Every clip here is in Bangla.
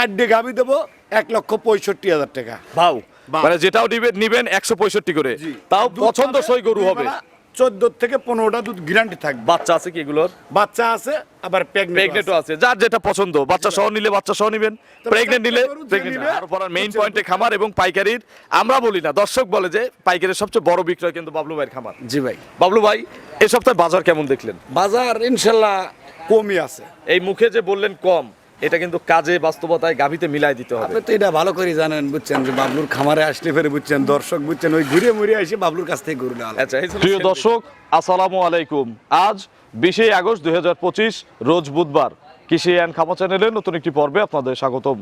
চারটে গাভি দেবো এক লক্ষ পঁয়ষট্টি হাজার টাকা। ভাও। মানে যেটাও নিবেন নিবেন একশো পঁয়ষট্টি করে। তাও পছন্দসই গরু হবে। চোদ্দ থেকে পনেরোটা দুধ গ্যারান্টি থাকবে। বাচ্চা আছে কি এগুলোর? বাচ্চা আছে আবার প্রেগনেন্টও আছে। যার যেটা পছন্দ বাচ্চা সহ নিলে বাচ্চা সহ নিবেন। প্রেগনেন্ট নিলে প্রেগনেন্ট মেইন পয়েন্টে খামার এবং পাইকারির আমরা বলি না। দর্শক বলে যে পাইকারির সবচেয়ে বড় বিক্রয় কিন্তু বাবলু ভাইয়ের খামার। জি ভাই। বাবলু ভাই এই সপ্তাহে বাজার কেমন দেখলেন? বাজার ইনশাল্লাহ কমই আছে। এই মুখে যে বললেন কম এটা কিন্তু কাজে বাস্তবতায় গাভিতে মিলাই দিতে হবে। আপনি তো এটা ভালো করে জানেন বুঝছেন যে বাবলুর খামারে আসলে ফেরে বুঝছেন দর্শক বুঝছেন ওই ঘুরে মুড়ে এসে বাবলুর কাছ থেকে গরু নেওয়া আচ্ছা প্রিয় দর্শক আসসালামু আলাইকুম। আজ বিশে আগস্ট দুই হাজার পঁচিশ রোজ বুধবার। কৃষি অ্যান্ড খামা চ্যানেলের নতুন একটি পর্বে আপনাদের স্বাগতম।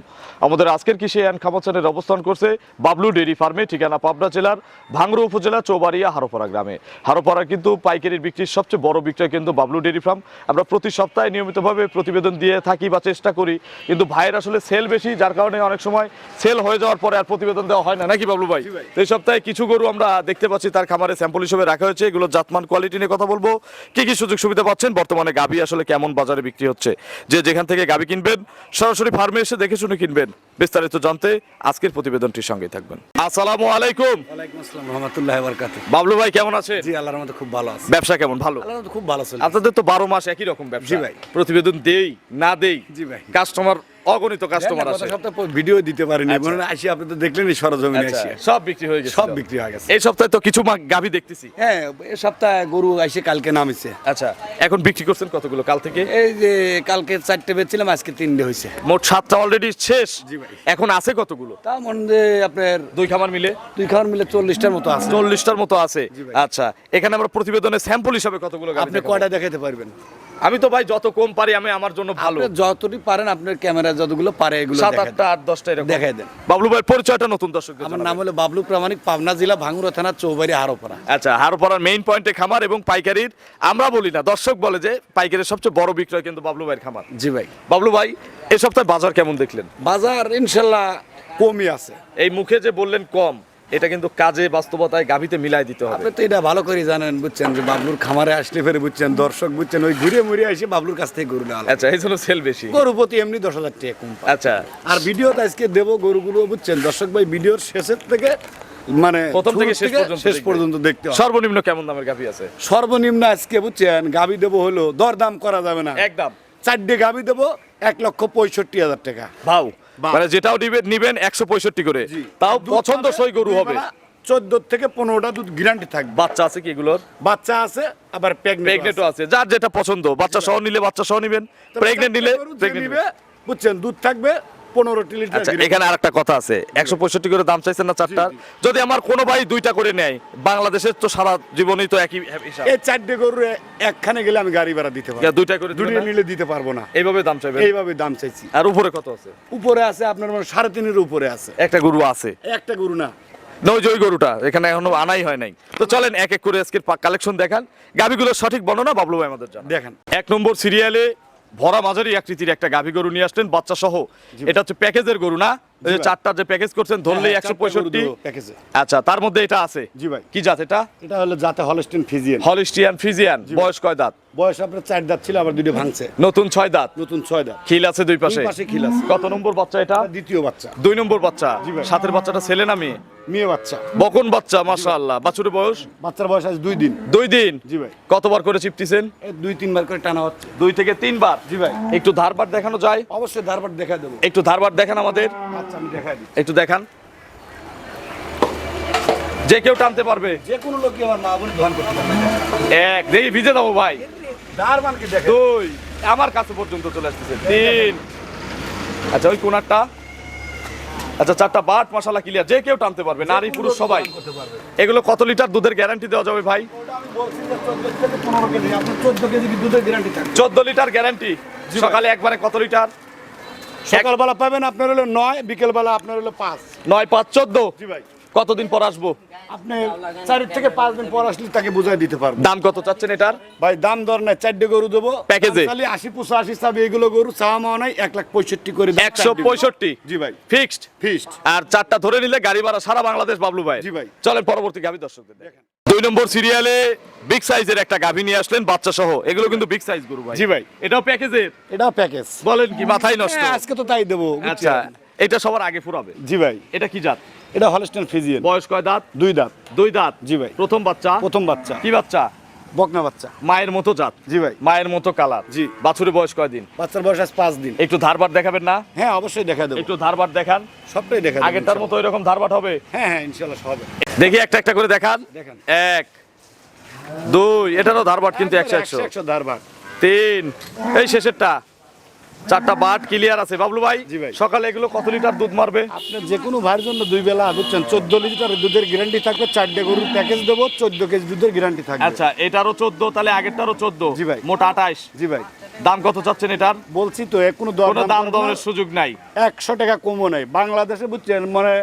আমাদের আজকের কৃষি অ্যান্ড খামা চ্যানেল অবস্থান করছে বাবলু ডেইরি ফার্মে ঠিকানা পাবনা জেলার ভাঙড়া উপজেলা চৌবাড়িয়া হারোপাড়া গ্রামে। হারোপাড়া কিন্তু পাইকারির বিক্রির সবচেয়ে বড় বিক্রয় কিন্তু বাবলু ডেইরি ফার্ম। আমরা প্রতি সপ্তাহে নিয়মিতভাবে প্রতিবেদন দিয়ে থাকি বা চেষ্টা করি কিন্তু ভাইয়ের আসলে সেল বেশি যার কারণে অনেক সময় সেল হয়ে যাওয়ার পরে আর প্রতিবেদন দেওয়া হয় না। নাকি বাবলু ভাই? এই সপ্তাহে কিছু গরু আমরা দেখতে পাচ্ছি তার খামারে স্যাম্পল হিসেবে রাখা হয়েছে। এগুলো জাতমান কোয়ালিটি নিয়ে কথা বলব। কি কি সুযোগ সুবিধা পাচ্ছেন? বর্তমানে গাভী আসলে কেমন বাজারে বিক্রি হচ্ছে? যে যেখান থেকে গাবি কিনবেন সরাসরি ফার্মে এসে দেখে শুনে কিনবেন। বিস্তারিত জানতে আজকের প্রতিবেদনটির সঙ্গে থাকবেন। আসসালামু আলাইকুম। ওয়ালাইকুম আসসালাম রহমতুল্লাহ বরকাত বাবলু ভাই কেমন আছেন জি আল্লাহর মধ্যে খুব ভালো আছে। ব্যবসা কেমন? ভালো? খুব ভালো আছে আপনাদের তো বারো মাস একই রকম ব্যবসা। জি ভাই। প্রতিবেদন দেই না দেই জি ভাই। কাস্টমার অগণিত কাস্টমার আসে সপ্তাহে ভিডিও দিতে পারিনি আচ্ছা। মনে আসি আপনি তো দেখলেনই সরজমিনে আচ্ছা, আসি। সব বিক্রি হয়ে গেছে সব বিক্রি হয়ে গেছে। এই সপ্তাহে তো কিছু গাভী দেখতেছি। হ্যাঁ এ সপ্তাহে গরু আইসে কালকে নামিছে। আচ্ছা এখন বিক্রি করছেন কতগুলো কাল থেকে? এই যে কালকে চারটে বেচছিলাম আজকে তিনটে হয়েছে মোট সাতটা অলরেডি শেষ। জি ভাই। এখন আছে কতগুলো? তা মনে যে আপনার দুই খামার মিলে? দুই খাওয়ার মিলে চল্লিশটার মতো আছে। চল্লিশটার মতো আছে। আচ্ছা এখানে আমরা প্রতিবেদনে স্যাম্পল হিসাবে কতগুলো আপনি? কয়টা দেখাতে পারবেন? আমি তো ভাই যত কম পারি আমি আমার জন্য ভালো। যতটি পারেন আপনার ক্যামেরা যতগুলো পারে এগুলো সাত আটটা আট দশটা এরকম। দেখাই দেন। বাবলু ভাইয়ের পরিচয়টা নতুন দর্শক আমার নাম হলো বাবলু প্রামাণিক পাবনা জেলা ভাঙ্গুরা থানা চৌবাড়ি হারোপাড়া। আচ্ছা হারোপাড়ার মেইন পয়েন্টে খামার এবং পাইকারির আমরা বলি না দর্শক বলে যে পাইকারির সবচেয়ে বড় বিক্রয় কিন্তু বাবলু ভাইয়ের খামার। জি ভাই। বাবলু ভাই এই সপ্তাহে বাজার কেমন দেখলেন? বাজার ইনশাল্লাহ কমই আছে। এই মুখে যে বললেন কম এটা কিন্তু কাজে বাস্তবতায় গাভিতে মিলাই দিতে হবে। আপনি তো এটা ভালো করে জানেন বুঝছেন যে বাবলুর খামারে আসলে ফেরে বুঝছেন দর্শক বুঝছেন ওই ঘুরে মুড়ে এসে বাবলুর কাছ থেকে গরু নেওয়া আচ্ছা এই জন্য সেল বেশি। গরু প্রতি এমনি দশ হাজার টাকা কম আচ্ছা। আর ভিডিওতে আজকে দেবো গরুগুলো বুঝছেন দর্শক ভাই ভিডিওর শেষের থেকে মানে প্রথম থেকে শেষ পর্যন্ত শেষ পর্যন্ত দেখতে সর্বনিম্ন কেমন দামের গাভি আছে? সর্বনিম্ন আজকে বুঝছেন গাবি দেবো হলো দরদাম করা যাবে না। একদম। চারটে গাবি দেবো এক লক্ষ পঁয়ষট্টি হাজার টাকা। ভাও। মানে যেটাও নিবেন নিবেন একশো পঁয়ষট্টি করে। তাও পছন্দ সই গরু হবে। চোদ্দ থেকে পনেরোটা দুধ গ্যারান্টি থাকবে। বাচ্চা আছে কি এগুলোর? বাচ্চা আছে আবার প্রেগনেন্ট প্রেগনেন্টও আছে। যার যেটা পছন্দ। বাচ্চা সহ নিলে বাচ্চা সহ নিবেন। প্রেগনেন্ট নিলে বুঝছেন দুধ থাকবে পনেরোটি লিটার আচ্ছা এখানে আরেকটা কথা আছে। একশো পঁয়ষট্টি করে দাম চাইছেন না চারটার যদি আমার কোনো ভাই দুইটা করে নেয় বাংলাদেশের তো সারা জীবনই তো একই এই চারটে গরু একখানে গেলে আমি গাড়ি ভাড়া দিতে পারব। দুইটা করে নিলে দিতে পারব না। এইভাবে দাম চাইবেন? এইভাবে দাম চাইছি। আর উপরে কত আছে? উপরে আছে আপনার মানে সাড়ে তিনের উপরে আছে। একটা গরু আছে। একটা গরু না। না, ওই গরুটা এখানে এখনও আনাই হয় নাই। তো চলেন এক এক করে আজকের কালেকশন দেখান। গাভিগুলোর সঠিক বর্ণনা বাবলু ভাই আমাদের দেখেন। এক নম্বর সিরিয়ালে ভরা মাঝারি আকৃতির একটা গাভী গরু নিয়ে আসলেন বাচ্চা সহ এটা হচ্ছে প্যাকেজের গরু না? যে চারটা যে প্যাকেজ করছেন ধরলেই হ্যাঁ, একশো পঁয়ষট্টি। প্যাকেজে। আচ্ছা তার মধ্যে এটা আছে। জি ভাই। কি জাত এটা? এটা হলো যাতে হলস্টিন ফিজিয়ান হলিস্টিয়ান ফ্রিজিয়ান বয়স কয় দাঁত? বয়স আপনার চার দাঁত ছিল আবার দুটো ভাঙছে। নতুন ছয় দাঁত? নতুন ছয় দাঁত। খিল আছে দুই পাশে? দুই পাশে খিল আছে। কত নম্বর বাচ্চা এটা? দ্বিতীয় বাচ্চা। দুই নম্বর বাচ্চা। সাথের বাচ্চাটা ছেলে না মেয়ে? মেয়ে বাচ্চা। বকন বাচ্চা মাশাআল্লাহ। বাছুরের বয়স? বাচ্চার বয়স আছে দুই দিন। দুই দিন? জি ভাই। কতবার করে চিপটিছেন? এই দুই তিনবার করে টানা হচ্ছে। দুই থেকে তিনবার? জি ভাই। একটু ধারবার দেখানো যায়? অবশ্যই ধারবার দেখা দেবো। একটু ধারবার দেখান আমাদের। আচ্ছা। আমি দেখাই দিই একটু দেখান। যে কেউ টানতে পারবে। যে কোনো লোকই আমার মা বোন ধান করতে পারবে। এক দেখি ভিজে দেবো ভাই। ধারবানকে দেখে দুই আমার কাছে পর্যন্ত চলে আসতেছে। তিন। আচ্ছা ওই কোনারটা। আচ্ছা চারটা বাট মশলা ক্লিয়ার যে কেউ টানতে পারবে নারী পুরুষ সবাই। এগুলো কত লিটার দুধের গ্যারান্টি দেওয়া যাবে ভাই? চোদ্দ লিটার গ্যারান্টি সকালে একবারে কত লিটার? সকালবেলা পাবেন আপনার হলো নয় বিকেলবেলা আপনার হলো পাঁচ। নয় পাঁচ চোদ্দ? জি ভাই। কতদিন পর আসব? আপনি চার থেকে পাঁচ দিন পর আসলে তাকে বুঝাই দিতে পারব। দাম কত চাচ্ছেন এটার? ভাই দাম দর নাই চারটে গরু দেবো। প্যাকেজে? খালি আশি পঁচাশি চাবি এগুলো গরু চাওয়া মাওয়া নাই এক লাখ পঁয়ষট্টি করে একশো পঁয়ষট্টি? জি ভাই। ফিক্সড আর চারটা ধরে নিলে গাড়ি ভাড়া সারা বাংলাদেশ বাবলু ভাই। জি ভাই। চলেন পরবর্তী গাভী দর্শকদের দেখেন। দুই নম্বর সিরিয়ালে বিগ সাইজের একটা গাভী নিয়ে আসলেন বাচ্চা সহ এগুলো কিন্তু বিগ সাইজ গরু ভাই। জি ভাই। এটাও প্যাকেজের? এটাও প্যাকেজ। বলেন কি মাথায় নষ্ট। আজকে তো তাই দেবো আচ্ছা এটা সবার আগে ফুরাবে? জি ভাই। এটা কি জাত? এটা হলস্টেন ফিজিয়ান। বয়স কয় দাঁত? দুই দাঁত। দুই দাঁত। জি ভাই। প্রথম বাচ্চা? প্রথম বাচ্চা। কি বাচ্চা? বকনা বাচ্চা। মায়ের মতো জাত। জি ভাই। মায়ের মতো কালার। জি। বাছুরের বয়স কয়দিন? বাচ্চার বয়স আজ পাঁচ দিন। একটু ধারবার দেখাবেন না? হ্যাঁ অবশ্যই দেখা দেবো। একটু ধারবার দেখান। সবটাই দেখা আগের তার মতো এরকম ধারবাট হবে? হ্যাঁ হ্যাঁ ইনশাল্লাহ হবে দেখি একটা একটা করে দেখান। দেখান। এক দুই এটারও ধারবাট কিন্তু একশো একশো একশো। ধারবার তিন এই শেষেরটা। চারটা বাট ক্লিয়ার আছে। বাবলু ভাই সকালে এগুলো কত লিটার দুধ মারবে? আপনার যে কোনো ভাইয়ের জন্য দুই বেলা বুঝছেন চোদ্দ লিটার দুধের গ্যারান্টি থাকবে চারটে গরুর প্যাকেজ দেবো চোদ্দ কেজি দুধের গ্যারান্টি থাকবে। আচ্ছা এটারও চোদ্দ তাহলে আগেরটারও চোদ্দ। জি ভাই। মোট আঠাশ জি ভাই। দাম কত চাচ্ছেন এটার? বলছি তো কোনো দাম দামের সুযোগ নাই। একশো টাকা কমও নাই। বাংলাদেশে বুঝছেন মানে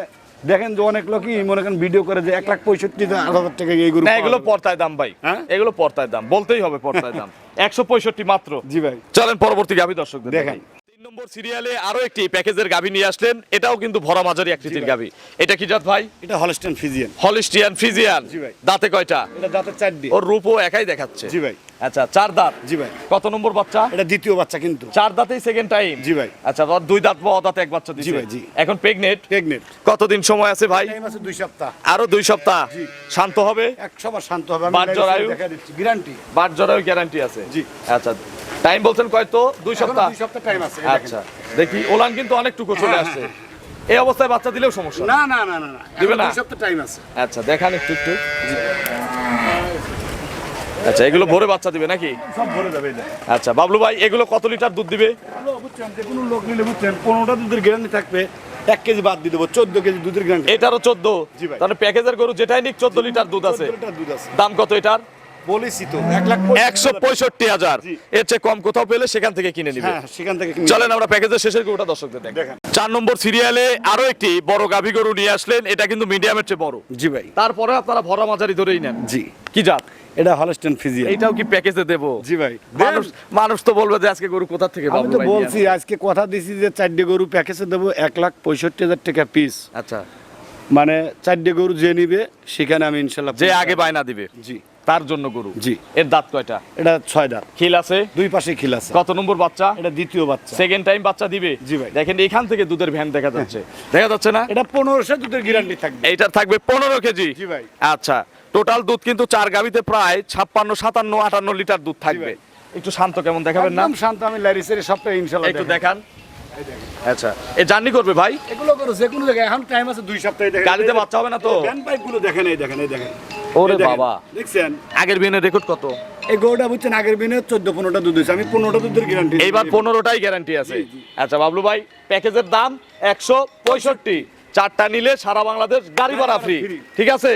দেখেন যে অনেক লোকই মনে করেন ভিডিও করে যে এক লাখ পঁয়ষট্টি হাজার টাকা এই গরু এগুলো পর্তায় দাম ভাই। হ্যাঁ? এগুলো পর্তায় দাম বলতেই হবে পর্তায় দাম। একশো পঁয়ষট্টি মাত্র। জি ভাই। চলেন পরবর্তী গাভী দর্শকদের দেখাই। নম্বর সিরিয়ালে আরও একটি প্যাকেজের গাভী নিয়ে আসলেন। এটাও কিন্তু ভরা মাঝারি আকৃতির গাভী। এটা কি জাত ভাই? এটা হলস্টেন ফিজিয়ান হলিস্টিয়ান ফিজিয়ান জি ভাই। দাঁতে কয়টা? এটা দাঁতের চারটি ওর রূপও একাই দেখাচ্ছে। জি ভাই। আচ্ছা চার দাঁত। জি ভাই। কত নম্বর বাচ্চা? এটা দ্বিতীয় বাচ্চা কিন্তু। চার দাঁতেই সেকেন্ড টাইম জি ভাই। আচ্ছা ওর দুই দাঁত বা দাঁতে এক বাচ্চা দিছে। জি ভাই, জি। এখন প্রেগনেট প্রেগনেন্ট কতদিন সময় আছে ভাই? টাইম আছে দুই সপ্তাহ। আরও দুই সপ্তাহ। শান্ত হবে? একশো বার শান্ত হবে। জরায়ু? দেখা দিচ্ছি। গ্যারান্টি বাট জরাও গ্যারান্টি আছে। জি। আচ্ছা। টাইম বলছেন কয় তো? দুই সপ্তাহ? দুই সপ্তাহ টাইম আছে আচ্ছা দেখি ওলান কিন্তু অনেক অনেকটুকু চলে আসছে। এই অবস্থায় বাচ্চা দিলেও সমস্যা? না না না না দিবে না? দুই সপ্তাহ টাইম আছে। আচ্ছা দেখান একটু একটু। আচ্ছা এগুলো ভোরে বাচ্চা দিবে নাকি? সব ভরে যাবে এটা আচ্ছা বাবলু ভাই এগুলো কত লিটার দুধ দিবে? বুঝছেন যে কোনো লোক নিলে বুঝছেন পনেরোটা দুধের গ্যারান্টি থাকবে এক কেজি বাদ দিয়ে দেবো চোদ্দ কেজি দুধের গ্যারান্টি এটারও চোদ্দ? জি তাহলে প্যাকেজের গরু যেটাই নিক চোদ্দ লিটার দুধ আছে। দাম কত এটার? বলেছি তো একশো পঁয়ষট্টি হাজার। এর চেয়ে কম কোথাও পেলে সেখান থেকে কিনে নিবে। সেখান থেকে চলেন আমরা প্যাকেজের শেষের গরুটা দর্শকদের দেখ চার নম্বর সিরিয়ালে আরও একটি বড় গাভী গরু নিয়ে আসলেন এটা কিন্তু মিডিয়ামের চেয়ে বড়। জি ভাই। তারপরে আপনারা ভরা মাঝারি ধরেই নেন। জি। কি জাত? এটা হলস্টেন ফিজিয়ান এইটাও কি প্যাকেজে দেবো? জি ভাই। মানুষ মানুষ তো বলবে যে আজকে গরু কোথা থেকে আমি তো বলছি আজকে কথা দিছি যে চারটে গরু প্যাকেজে দেবো এক লাখ পঁয়ষট্টি হাজার টাকা পিস আচ্ছা। মানে চারটে গরু যে নিবে সেখানে আমি ইনশাল্লাহ যে আগে বায়না দিবে। জি। তার জন্য গরু। জি। এর দাঁত কয়টা? এটা ছয় দাঁত খিল আছে? দুই পাশে খিল আছে। কত নম্বর বাচ্চা? এটা দ্বিতীয় বাচ্চা। সেকেন্ড টাইম বাচ্চা দিবে? জি ভাই। দেখেন এখান থেকে দুধের ভ্যান দেখা যাচ্ছে। দেখা যাচ্ছে না? এটা পনেরোশো দুধের গ্যারান্টি থাকবে। এটা থাকবে পনেরো কেজি। জি ভাই। আচ্ছা টোটাল দুধ কিন্তু চার গাবিতে প্রায় ছাপ্পান্ন সাতান্ন আটান্ন লিটার দুধ থাকবে। একটু শান্ত কেমন দেখাবেন না? শান্ত আমি লারিসের সবটা ইনশাল্লাহ একটু দেখান। আচ্ছা এ জার্নি করবে ভাই? এগুলো করো যে কোনো জায়গায় এখন টাইম আছে দুই সপ্তাহে দেখেন। গাড়িতে বাচ্চা হবে না তো? ব্যান পাইপ দেখেন এই দেখেন এই দেখেন। ওরে বাবা। দেখছেন? আগের বিনের রেকর্ড কত? এই গরুটা বুঝছেন আগের দিনে চোদ্দ পনেরোটা দুধ হয়েছে। আমি পনেরোটা দুধের গ্যারান্টি এইবার পনেরোটাই গ্যারান্টি আছে। আচ্ছা বাবলু ভাই প্যাকেজের দাম একশো পঁয়ষট্টি। চারটা নিলে সারা বাংলাদেশ গাড়ি ভাড়া ফ্রি ঠিক আছে?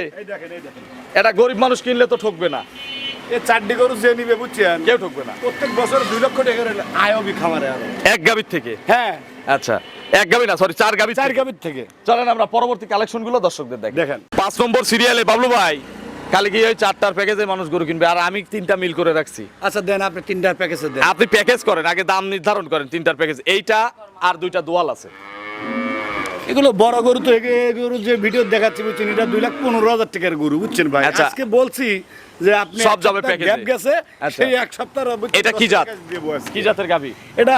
এটা গরিব মানুষ কিনলে তো ঠকবে না। এই চারটি গরু যে নিবে বুঝছেন কেউ ঠকবে না। প্রত্যেক বছর দুই লক্ষ টাকা আয় হবে খামারে এক গাবির থেকে? হ্যাঁ। আচ্ছা এক গাবি না সরি চার গাবি চার গাবির থেকে। চলেন আমরা পরবর্তী কালেকশনগুলো দর্শকদের দেখ দেখেন। পাঁচ নম্বর সিরিয়ালে বাবলু ভাই কালকে ওই চারটার প্যাকেজে মানুষ গরু কিনবে আর আমি তিনটা মিল করে রাখছি। আচ্ছা দেন আপনি তিনটার প্যাকেজে দেন। আপনি প্যাকেজ করেন আগে দাম নির্ধারণ করেন তিনটার প্যাকেজ এইটা আর দুইটা দোয়াল আছে। এগুলো বড় গরু তো গরু যে ভিডিও দেখাচ্ছি বুঝছেন এটা দুই লাখ পনেরো হাজার টাকার গরু বুঝছেন ভাই। আচ্ছা। আজকে বলছি যে আপনি সব যাবে প্যাকেজে। গ্যাপ গেছে আচ্ছা। সেই এক সপ্তাহ এটা কি জাত? কি জাতের গাবি এটা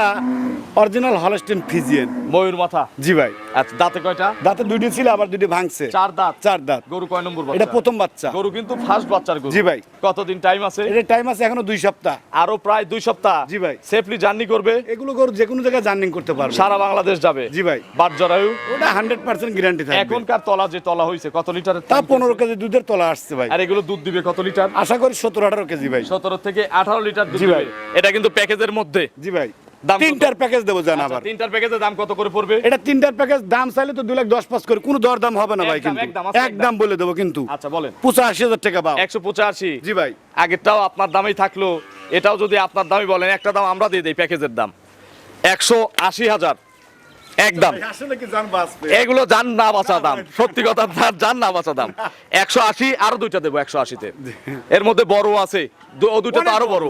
অরিজিনাল হলস্টিন ফিজিয়ান ময়ূর মাথা জি ভাই আচ্ছা দাঁতে কয়টা? দাঁতে দুইটি ছিল আবার দুইটি ভাঙছে। চার দাঁত? চার দাঁত। গরু কয় নম্বর এটা প্রথম বাচ্চা। গরু কিন্তু ফার্স্ট বাচ্চার গরু। জি ভাই। কতদিন টাইম আছে? এটা টাইম আছে এখনও দুই সপ্তাহ। আরও প্রায় দুই সপ্তাহ? জি ভাই। সেফলি জার্নি করবে? এগুলো গরু যে কোনো জায়গায় জার্নিং করতে পারবে। সারা বাংলাদেশ যাবে? জি ভাই। বাট জরায়ু? ওটা হান্ড্রেড পার্সেন্ট গ্যারান্টি থাকবে। এখনকার তলা যে তলা হয়েছে কত লিটারের তা tank পনেরো হয়েছে? কেজি দুধের তলা আসছে ভাই। আর এগুলো দুধ দিবে কত লিটার আশা করি সতেরো আঠারো কেজি ভাই। সতেরো থেকে আঠারো লিটার দুধ জি দিবে। ভাই। এটা কিন্তু প্যাকেজের মধ্যে। জি ভাই? তিনটার প্যাকেজ দেবো জান আচ্ছা, আবার। তিনটার প্যাকেজের দাম কত করে পড়বে? এটা তিনটার প্যাকেজ দাম চাইলে তো দুই লাখ দশ পাঁচ করে কোনো দর দাম হবে না ভাই কিন্তু। আচ্ছা, একদম বলে দেবো কিন্তু। আচ্ছা বলেন। পঁচাশি হাজার টাকা পাও। একশো পঁচাশি। জি ভাই। আগেরটাও আপনার দামেই থাকল এটাও যদি আপনার দামই বলেন একটা দাম আমরা দিয়ে দিই প্যাকেজের দাম। একশো আশি হাজার। একদম। এগুলো জান না বাঁচা দাম। সত্যি কথা জান না বাঁচা দাম। একশো আশি আরও দুইটা দেবো একশো আশিতে। এর মধ্যে বড় আছে। ও দুইটা তো আরও বড়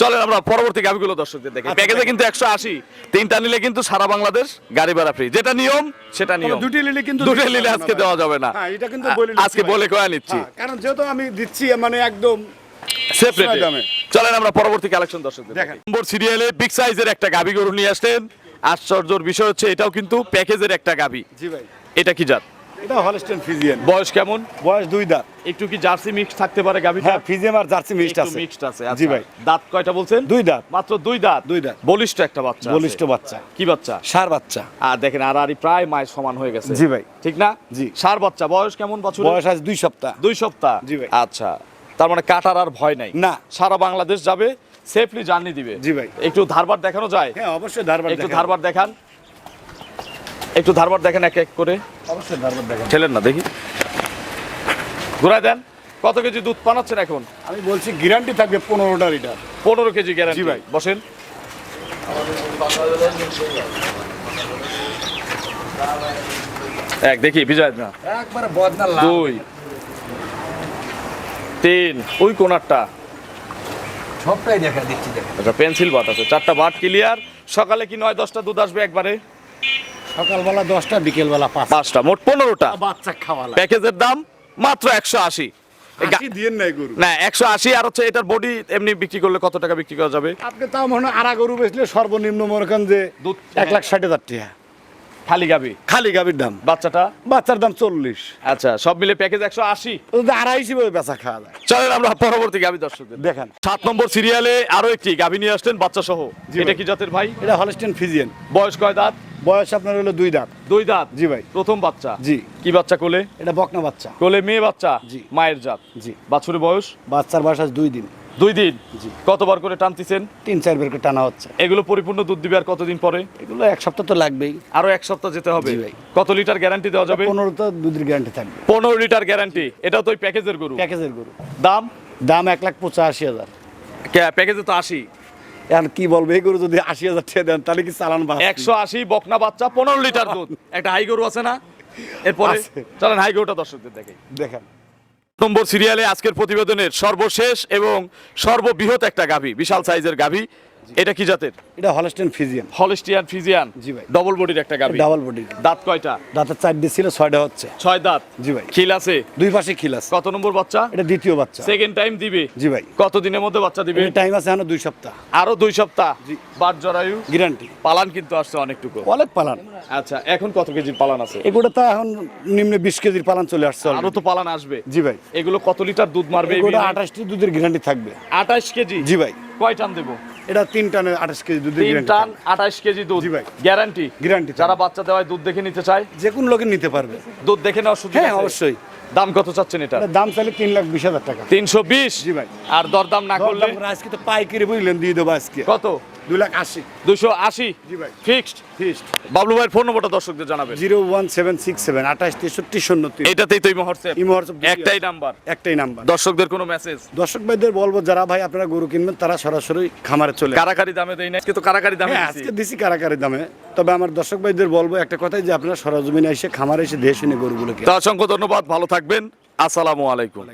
চলেন আমরা পরবর্তী গাভিগুলো দর্শকদের দেখি। আচ্ছা, প্যাকেজে কিন্তু একশো আশি। তিনটা নিলে কিন্তু সারা বাংলাদেশ গাড়ি ভাড়া ফ্রি যেটা নিয়ম সেটা নিয়ম। দুটি লিলে কিন্তু দুটো নিলে আজকে দেওয়া যাবে না। হ্যাঁ, এটা কিন্তু আজকে বলে কয়া নিচ্ছি। হ্যাঁ, কারণ যেহেতু আমি দিচ্ছি মানে একদম সাশ্রয় চলেন আমরা পরবর্তী কালেকশন দর্শকদের দেখেন। দেখি। নম্বর সিরিয়ালে বিগ সাইজের একটা গাভি গরু নিয়ে আসলেন। আশ্চর্যর বিষয় হচ্ছে এটাও কিন্তু প্যাকেজের একটা গাভি জি ভাই। এটা কি জাত? এটা হলস্টেন ফিজিয়ান বয়স কেমন? বয়স দুই দাঁত। একটু কি জার্সি মিক্স থাকতে পারে গাভিটা হ্যাঁ ফিজিয়াম আর জার্সি মিক্সড আছে। মিক্সড আছে জি আচ্ছা। ভাই। দাঁত কয়টা বলছেন? দুই দাঁত। মাত্র দুই দাঁত? দুই দাঁত। বলিষ্ঠ একটা বাচ্চা বলিষ্ঠ বাচ্চা। কি বাচ্চা? সার বাচ্চা। আর দেখেন আর আরই প্রায় মায়ের সমান হয়ে গেছে। জি ভাই। ঠিক না? জি। সার বাচ্চা বয়স কেমন বছর বয়স আজ দুই সপ্তাহ। দুই সপ্তাহ? জি ভাই। আচ্ছা। তার মানে কাটার আর ভয় নাই? না। সারা বাংলাদেশ যাবে সেফলি জার্নি দিবে। জি ভাই। একটু ধারবার দেখানো যায়? হ্যাঁ অবশ্যই ধারবার একটু ধারবার দেখান। একটু ধারবার দেখেন এক এক করে। অবশ্যই ধারবার দেখেন ঠেলেন না দেখি। ঘুরাই দেন। কত কেজি দুধ পানাচ্ছেন এখন? আমি বলছি গ্যারান্টি থাকবে পনেরোটা লিটার। পনেরো কেজি গ্যারান্টি জি ভাই। বসেন। এক দেখি বিজয় না একবারে বদনা দুই তিন। ওই কোনারটা। সবটাই দেখা দিচ্ছি আচ্ছা পেন্সিল বাট আছে চারটা বাট ক্লিয়ার সকালে কি নয় দশটা দুধ আসবে একবারে? সকালবেলা দশটা বিকেলবেলা পাঁচ পাঁচটা মোট পনেরোটা। বাচ্চা খাওয়া প্যাকেজের দাম মাত্র একশো আশি। না একশো আশি আর হচ্ছে এটার বডি এমনি বিক্রি করলে কত টাকা বিক্রি করা যাবে? আপনি তাও মনে হয় আড়া গরু বেচলে সর্বনিম্ন মনে করেন যে দুধ এক লাখ ষাট হাজার টাকা। খালি গাবি? খালি গাভীর দাম। বাচ্চাটা? বাচ্চার দাম চল্লিশ। আচ্ছা সব মিলে প্যাকেজ একশো আশি। যদি আড়াই বেচা খাওয়া যায়। চলেন আমরা পরবর্তী গাবি দর্শকদের। দেখেন। সাত নম্বর সিরিয়ালে আরও একটি গাবি নিয়ে আসলেন বাচ্চা সহ এটা কি জাতের ভাই? এটা হলস্টেন ফিজিয়ান বয়স কয় দাঁত? বয়স আপনার হলো দুই দাঁত। দুই দাঁত? জি ভাই। প্রথম বাচ্চা? জি। কি বাচ্চা কোলে? এটা বকনা বাচ্চা। কোলে মেয়ে বাচ্চা? জি। মায়ের জাত? জি। বাছুরের বয়স? বাচ্চার বয়স আজ দুই দিন। দুই দিন? কতবার করে টানতেছেন? তিন চার বের করে টানা হচ্ছে। এগুলো পরিপূর্ণ দুধ দিবে আর কতদিন পরে? এগুলো এক সপ্তাহ তো লাগবেই। আরও এক সপ্তাহ যেতে হবে। ভাই। কত লিটার গ্যারান্টি দেওয়া যাবে? পনেরো তো দুধের গ্যারান্টি থাকবে। পনেরো লিটার গ্যারান্টি এটা তো ওই প্যাকেজের গরু। প্যাকেজের গরু। দাম? দাম এক লাখ পঁচাশি হাজার। প্যাকেজে তো আশি। এখন কি বলব এই গরু যদি আশি হাজার টাকা দেন তাহলে কি চালান একশো আশি বকনা বাচ্চা পনেরো লিটার দুধ। একটা হাই গরু আছে না? এরপরে। চলেন হাই গরুটা দর্শকদের দেখে দেখেন। নম্বর সিরিয়ালে আজকের প্রতিবেদনের সর্বশেষ এবং সর্ববৃহৎ একটা গাভী বিশাল সাইজের গাভী। এটা কি জাতের? এটা হলস্টেন ফিজিয়ান হলিস্টিয়ান ফিজিয়ান জি ভাই। ডবল বডির একটা গাভী। ডাবল বডি দাঁত কয়টা? দাঁতের চার ছিল ছয়টা হচ্ছে। ছয় দাঁত। জি ভাই। খিল আছে? দুই পাশে খিল আছে। কত নম্বর বাচ্চা? এটা দ্বিতীয় বাচ্চা। সেকেন্ড টাইম দিবে? জি ভাই। কত দিনের মধ্যে বাচ্চা দিবে? টাইম আছে এখন দুই সপ্তাহ। আরও দুই সপ্তাহ? জি। বাট জরায়ু? গ্যারান্টি পালান কিন্তু আসছে অনেকটুকু। অনেক পালান। আচ্ছা এখন কত কেজির পালান আছে? এগুলো তো এখন নিম্নে বিশ কেজির পালান চলে আসছে আরও তো পালান আসবে। জি ভাই। এগুলো কত লিটার দুধ মারবে এগুলো আঠাশটি দুধের গ্যারান্টি থাকবে। আঠাশ কেজি? জি ভাই। কয় টান দেবো? এটা তিন টানে আঠাশ কেজি দুধ তিন টান আঠাশ কেজি দুধ। জি ভাই। গ্যারান্টি গ্যারান্টি যারা বাচ্চা দেওয়ায় দুধ দেখে নিতে চায় যে কোনো লোকে নিতে পারবে। দুধ দেখে নেওয়ার সুযোগ হ্যাঁ অবশ্যই। দাম কত চাচ্ছেন এটা? দাম চাইলে তিন লাখ বিশ হাজার টাকা। তিনশো বিশ? জি ভাই। আর দরদাম না করলে? আজকে তো পাইকারি বুঝলেন দিয়ে দেবো আজকে। কত? দুই লাখ আশি। দুশো আশি? জি ভাই। ফিক্সড? বাবলু ভাইয়ের ফোন নম্বরটা দর্শকদের জানাবেন। Zero one seven six seven আঠাশ তেষট্টি শূন্য এটাতেই তো হোয়াটসঅ্যাপ ইমো হোয়াটসঅ্যাপ একটাই নাম্বার। একটাই নাম্বার। দর্শকদের কোনো মেসেজ দর্শক ভাইদের বলব যারা ভাই আপনারা গরু কিনবেন তারা সরাসরি খামারে চলে কারাকারি দামে দেই না আজকে তো কারাকারি দামে হ্যাঁ। আজকে দিছি কারাকারি দামে। তবে আমার দর্শক ভাইদের বলব একটা কথাই যে আপনারা সরজমিনে এসে খামারে এসে দেখে শুনে গরুগুলো কিনুন। তো অসংখ্য ধন্যবাদ ভালো থাকবেন। আসসালামু আলাইকুম।